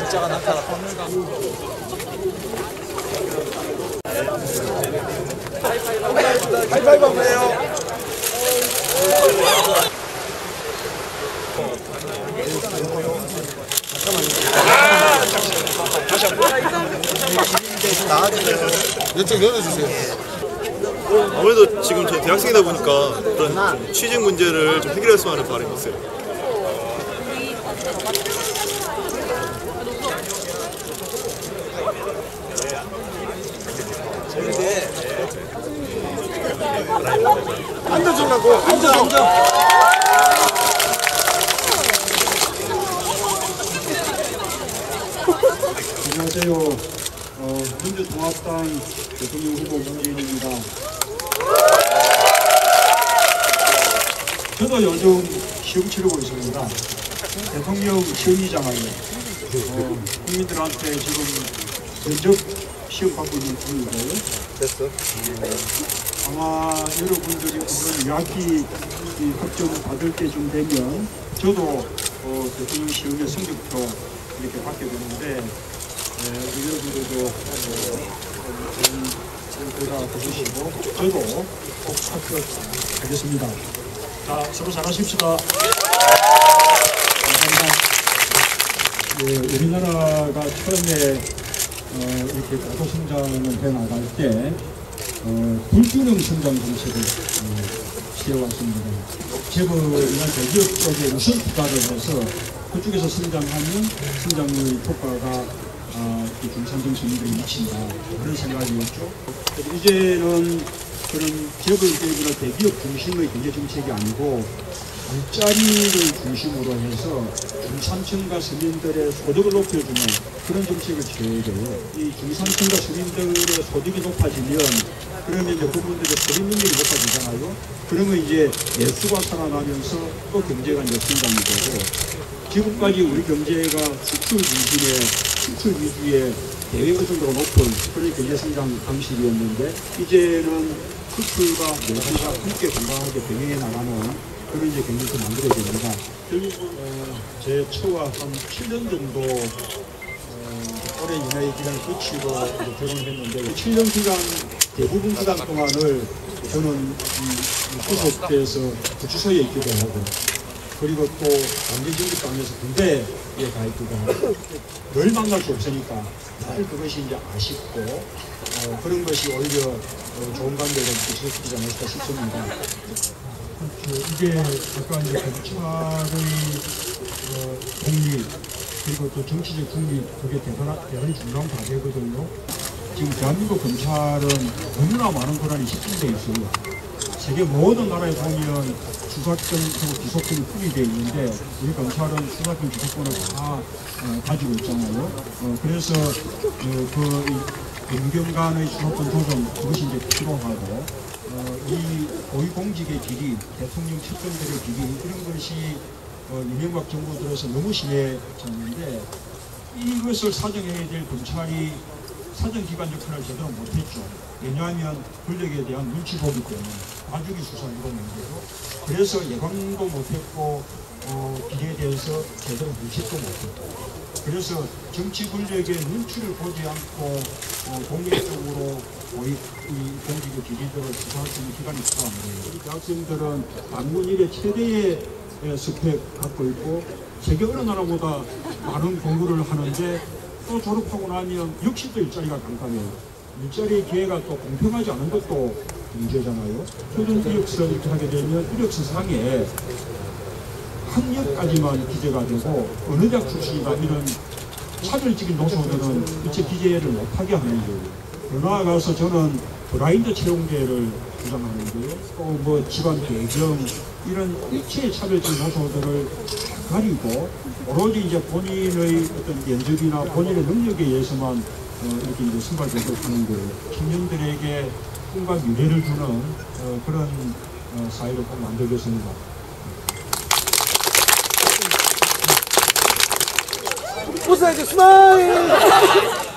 진짜가 나타났다. 하이파이브 하세요. 아무래도 지금 저희 대학생이다 보니까 그런 취직 문제를 좀 해결했으면 하는 바람이 있어요. 앉아주려고. 앉아, 앉아. 안녕하세요. 어, 민주통합당 대통령 후보 문재인입니다. 저도 요즘 시험 치르고 있습니다. 대통령 시험이잖아요. 어, 국민들한테 지금 면접 시험 받고 있는 중이고요. 됐어. 아마 여러분들이 오늘 유학기 이 합격 받을 때쯤 되면 저도 어, 대통령 시험의 성적표 이렇게 받게 되는데 에, 여러분들도 어, 결과 보시고 저도 꼭 합격하겠습니다. 자, 서로 잘하십시다. 감사합니다. 예, 우리나라가 처음에 어, 이렇게 고도 성장을 해 나갈 때 어, 불균형 성장 정책을 어, 취해왔습니다. 재벌이나 대기업 쪽에 우선 투자를 해서 그쪽에서 성장하면 성장의 효과가 아, 그 중산층 서민들이 미친다 그런 생각이었죠. 이제는 그런 기업이나 대기업 중심의 경제 정책이 아니고 일자리를 중심으로 해서 중산층과 서민들의 소득을 높여주는 그런 정책을 취해야 돼요. 이 중산층과 서민들의 소득이 높아지면 그러면 이제 그분들의 소득 능력이 높아지잖아요. 그러면 이제 내수가 살아나면서 또 경제가 이제 성장이 되고 지금까지 우리 경제가 수출 중심의 수출 위주의 대외 의존도가 높은 그런 경제 성장 방식이었는데 이제는 수출과 내수가 함께 건강하게 병행해 나가는 그런 이제 경제를 만들어야 됩니다. 결국 어, 제 처와 한 7년 정도 어, 오랜 연애 기간을 거치고 이제 결혼을 했는데 그 7년 기간 대부분 기간 동안을 저는 이 구속돼서 구치소에 있기도 하고 그리고 또 강제징집당해서 군대에 가 있기도 하고 늘 만날 수 없으니까 늘 그것이 이제 아쉽고 어, 그런 것이 오히려 어, 좋은 관계를 구축시키지 않았을까 싶습니다. 그렇죠. 이게 아까 이제 검찰의 어, 독립 그리고 또 정치적 중립 그게 대단한, 대단히 중요한 과제거든요. 지금 대한민국 검찰은 너무나 많은 권한이 집중돼 있어요. 세계 모든 나라에 보면 수사권하고 기소권이 분리되어 있는데 우리 검찰은 수사권 기소권을 다 어, 가지고 있잖아요. 어, 그래서 어, 그 연경 간의 수사권 조정 그것이 이제 필요하고 어, 이 고위공직의 비리, 대통령 측근들의 비리 이런 것이 어, 이명박 정부 들어서 너무 심해졌는데 이것을 사정해야 될 검찰이 사정기관 역할을 제대로 못했죠. 왜냐하면 권력에 대한 눈치 보기 때문에 과주기 수사를 문제로 그래서 예방도 못했고 어, 비리에 대해서 제대로 물식도 못했고 그래서 정치 권력의 눈치를 보지 않고 어, 독립적으로 고위 이 공직의 비리들을 수사할 수 있는 기관이 거예요. 이 대학생들은 방문 일의 최대의 에, 스펙 갖고 있고 세계 어느 나라보다 많은 공부를 하는데 또 졸업하고 나면 역시 또 일자리가 깜깜해요. 일자리 기회가 또 공평하지 않은 것도 문제잖아요. 표준 이력서를 이렇게 하게 되면 이력서 상에 학력까지만 기재가 되고 어느 대학 출신이다 이런 차별적인 요소들은 일체 기재를 못하게 하는 거예요. 더 나아가서 저는 브라인드 채용제를 주장하는데요. 또뭐 집안 배경 이런 일체의 차별적인 요소들을 가리고 오로지 이제 본인의 어떤 면접이나 본인의 능력에 의해서만 어, 이렇게 이제 선발 교섭 하는 거예요. 청년들에게 꿈과 미래를 주는 어, 그런 어, 사회를 꼭 만들겠습니다. 웃어야지, 스마일!